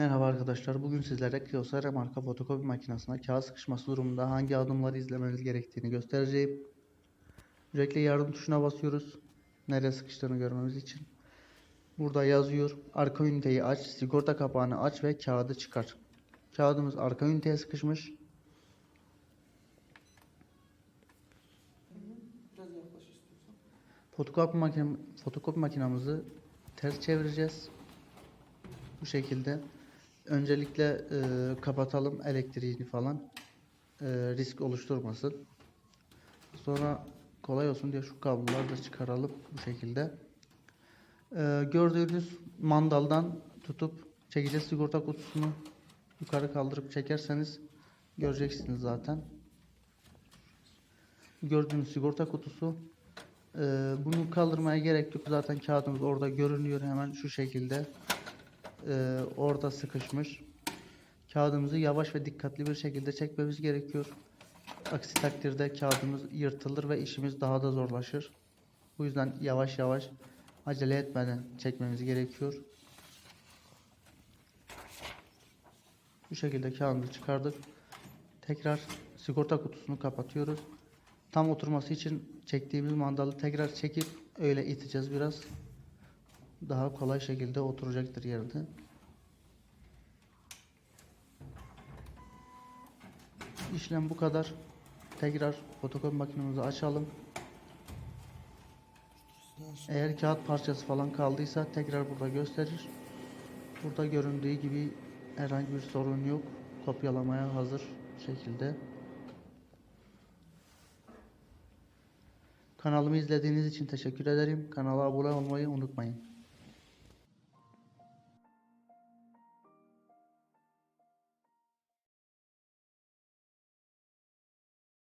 Merhaba arkadaşlar. Bugün sizlere Kyocera marka fotokopi makinesine kağıt sıkışması durumunda hangi adımları izlemeniz gerektiğini göstereceğim. Öncelikle yardım tuşuna basıyoruz. Nereye sıkıştığını görmemiz için. Burada yazıyor. Arka üniteyi aç, sigorta kapağını aç ve kağıdı çıkar. Kağıdımız arka üniteye sıkışmış. Fotokopi makine fotokopi makinamızı ters çevireceğiz. Bu şekilde. Öncelikle e, kapatalım elektriğini falan. E, risk oluşturmasın. Sonra kolay olsun diye şu kabloları da çıkaralım bu şekilde. E, gördüğünüz mandaldan tutup çekeceğiz sigorta kutusunu yukarı kaldırıp çekerseniz göreceksiniz zaten. Gördüğünüz sigorta kutusu ee, bunu kaldırmaya gerek yok. Zaten kağıdımız orada görünüyor hemen şu şekilde. Ee, orada sıkışmış. Kağıdımızı yavaş ve dikkatli bir şekilde çekmemiz gerekiyor. Aksi takdirde kağıdımız yırtılır ve işimiz daha da zorlaşır. Bu yüzden yavaş yavaş acele etmeden çekmemiz gerekiyor. Bu şekilde kağıdımızı çıkardık. Tekrar sigorta kutusunu kapatıyoruz. Tam oturması için çektiğimiz mandalı tekrar çekip öyle iteceğiz biraz. Daha kolay şekilde oturacaktır yerde. İşlem bu kadar. Tekrar fotokopi makinemizi açalım. Eğer kağıt parçası falan kaldıysa tekrar burada gösterir. Burada göründüğü gibi herhangi bir sorun yok. Kopyalamaya hazır şekilde. Kanalımı izlediğiniz için teşekkür ederim. Kanala abone olmayı unutmayın.